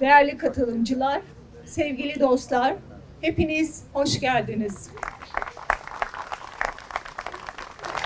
Değerli katılımcılar, sevgili dostlar, hepiniz hoş geldiniz.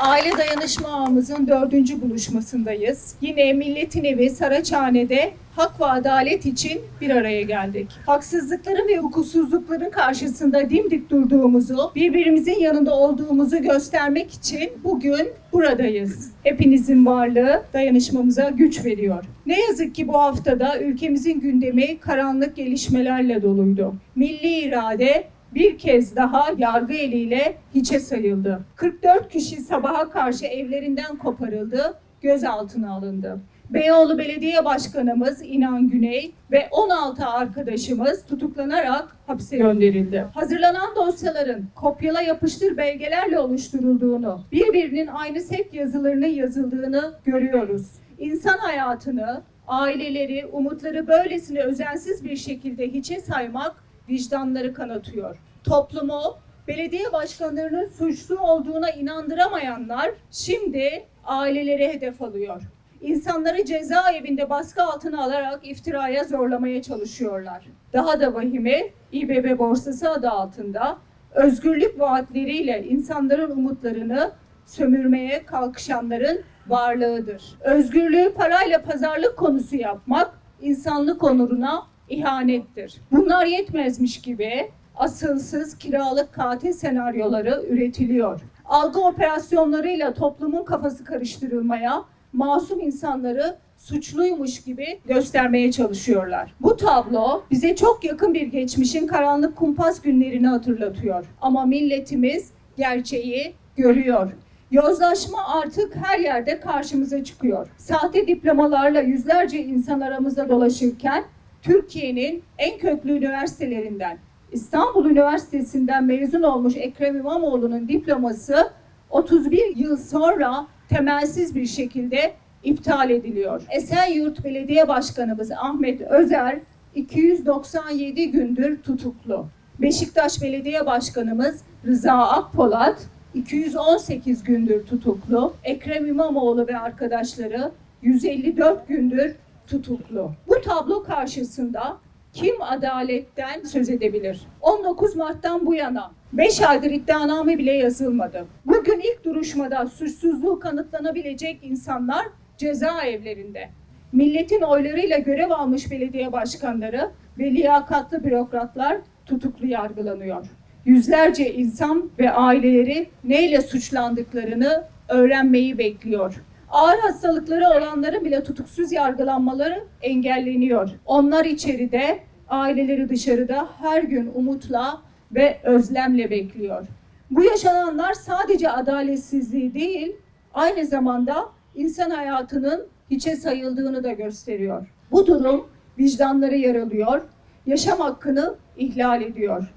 Aile Dayanışma Ağımızın dördüncü buluşmasındayız. Yine Milletin Evi Saraçhane'de hak ve adalet için bir araya geldik. Haksızlıkların ve hukuksuzlukların karşısında dimdik durduğumuzu, birbirimizin yanında olduğumuzu göstermek için bugün buradayız. Hepinizin varlığı dayanışmamıza güç veriyor. Ne yazık ki bu haftada ülkemizin gündemi karanlık gelişmelerle doluydu. Milli irade bir kez daha yargı eliyle hiçe sayıldı. 44 kişi sabaha karşı evlerinden koparıldı, gözaltına alındı. Beyoğlu Belediye Başkanımız İnan Güney ve 16 arkadaşımız tutuklanarak hapse gönderildi. Hazırlanan dosyaların kopyala yapıştır belgelerle oluşturulduğunu, birbirinin aynı set yazılarının yazıldığını görüyoruz. İnsan hayatını, aileleri, umutları böylesine özensiz bir şekilde hiçe saymak vicdanları kanatıyor. Toplumu belediye başkanlarının suçlu olduğuna inandıramayanlar şimdi aileleri hedef alıyor. İnsanları cezaevinde baskı altına alarak iftiraya zorlamaya çalışıyorlar. Daha da vahimi İBB borsası adı altında özgürlük vaatleriyle insanların umutlarını sömürmeye kalkışanların varlığıdır. Özgürlüğü parayla pazarlık konusu yapmak insanlık onuruna ihanettir. Bunlar yetmezmiş gibi asılsız kiralık katil senaryoları üretiliyor. Algı operasyonlarıyla toplumun kafası karıştırılmaya, masum insanları suçluymuş gibi göstermeye çalışıyorlar. Bu tablo bize çok yakın bir geçmişin karanlık kumpas günlerini hatırlatıyor. Ama milletimiz gerçeği görüyor. Yozlaşma artık her yerde karşımıza çıkıyor. Sahte diplomalarla yüzlerce insan aramızda dolaşırken Türkiye'nin en köklü üniversitelerinden İstanbul Üniversitesi'nden mezun olmuş Ekrem İmamoğlu'nun diploması 31 yıl sonra temelsiz bir şekilde iptal ediliyor. Esenyurt Belediye Başkanımız Ahmet Özer 297 gündür tutuklu. Beşiktaş Belediye Başkanımız Rıza Akpolat 218 gündür tutuklu. Ekrem İmamoğlu ve arkadaşları 154 gündür tutuklu. Bu tablo karşısında kim adaletten söz edebilir? 19 Mart'tan bu yana 5 aydır iddianame bile yazılmadı. Bugün ilk duruşmada suçsuzluğu kanıtlanabilecek insanlar cezaevlerinde. Milletin oylarıyla görev almış belediye başkanları ve liyakatlı bürokratlar tutuklu yargılanıyor. Yüzlerce insan ve aileleri neyle suçlandıklarını öğrenmeyi bekliyor. Ağır hastalıkları olanların bile tutuksuz yargılanmaları engelleniyor. Onlar içeride, aileleri dışarıda her gün umutla ve özlemle bekliyor. Bu yaşananlar sadece adaletsizliği değil, aynı zamanda insan hayatının hiçe sayıldığını da gösteriyor. Bu durum vicdanları yaralıyor, yaşam hakkını ihlal ediyor.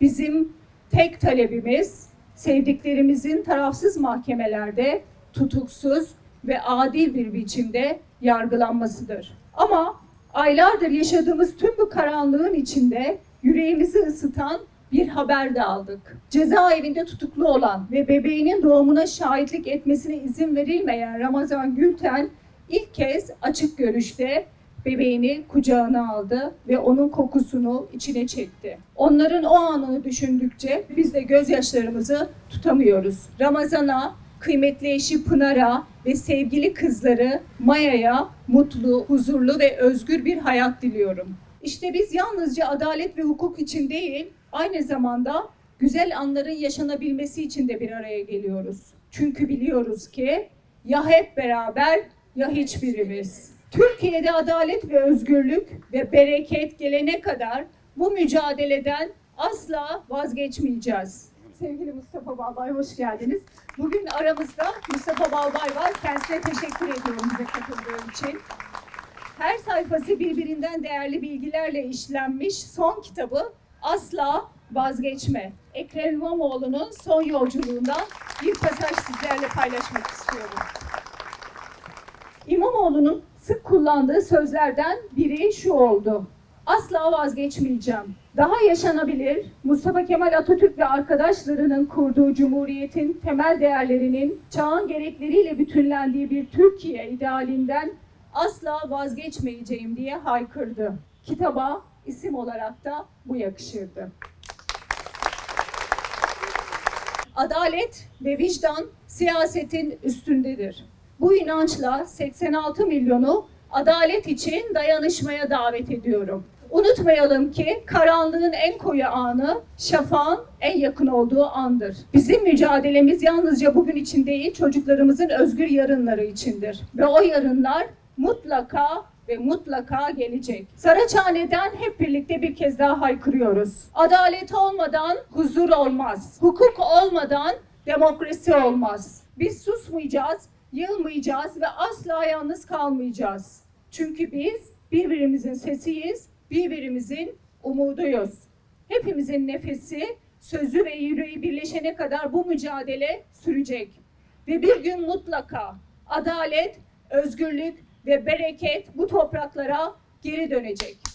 Bizim tek talebimiz sevdiklerimizin tarafsız mahkemelerde tutuksuz ve adil bir biçimde yargılanmasıdır. Ama aylardır yaşadığımız tüm bu karanlığın içinde yüreğimizi ısıtan bir haber de aldık. Cezaevinde tutuklu olan ve bebeğinin doğumuna şahitlik etmesine izin verilmeyen Ramazan Gülten ilk kez açık görüşte bebeğini kucağına aldı ve onun kokusunu içine çekti. Onların o anını düşündükçe biz de gözyaşlarımızı tutamıyoruz. Ramazan'a, kıymetli eşi Pınar'a ve sevgili kızları Maya'ya mutlu, huzurlu ve özgür bir hayat diliyorum. İşte biz yalnızca adalet ve hukuk için değil, aynı zamanda güzel anların yaşanabilmesi için de bir araya geliyoruz. Çünkü biliyoruz ki ya hep beraber ya hiçbirimiz. Türkiye'de adalet ve özgürlük ve bereket gelene kadar bu mücadeleden asla vazgeçmeyeceğiz. Sevgili Mustafa Balbay hoş geldiniz. Bugün aramızda Mustafa Balbay var. Kendisine teşekkür ediyorum bize katıldığı için. Her sayfası birbirinden değerli bilgilerle işlenmiş son kitabı Asla Vazgeçme. Ekrem İmamoğlu'nun son yolculuğundan bir pasaj sizlerle paylaşmak istiyorum. İmamoğlu'nun sık kullandığı sözlerden biri şu oldu. Asla vazgeçmeyeceğim. Daha yaşanabilir, Mustafa Kemal Atatürk ve arkadaşlarının kurduğu cumhuriyetin temel değerlerinin çağın gerekleriyle bütünlendiği bir Türkiye idealinden asla vazgeçmeyeceğim diye haykırdı. kitaba isim olarak da bu yakışırdı. Adalet ve vicdan siyasetin üstündedir. Bu inançla 86 milyonu adalet için dayanışmaya davet ediyorum. Unutmayalım ki karanlığın en koyu anı şafağın en yakın olduğu andır. Bizim mücadelemiz yalnızca bugün için değil çocuklarımızın özgür yarınları içindir. Ve o yarınlar mutlaka ve mutlaka gelecek. Saraçhane'den hep birlikte bir kez daha haykırıyoruz. Adalet olmadan huzur olmaz. Hukuk olmadan demokrasi olmaz. Biz susmayacağız, yılmayacağız ve asla yalnız kalmayacağız. Çünkü biz birbirimizin sesiyiz, birbirimizin umuduyuz. Hepimizin nefesi, sözü ve yüreği birleşene kadar bu mücadele sürecek. Ve bir gün mutlaka adalet, özgürlük ve bereket bu topraklara geri dönecek.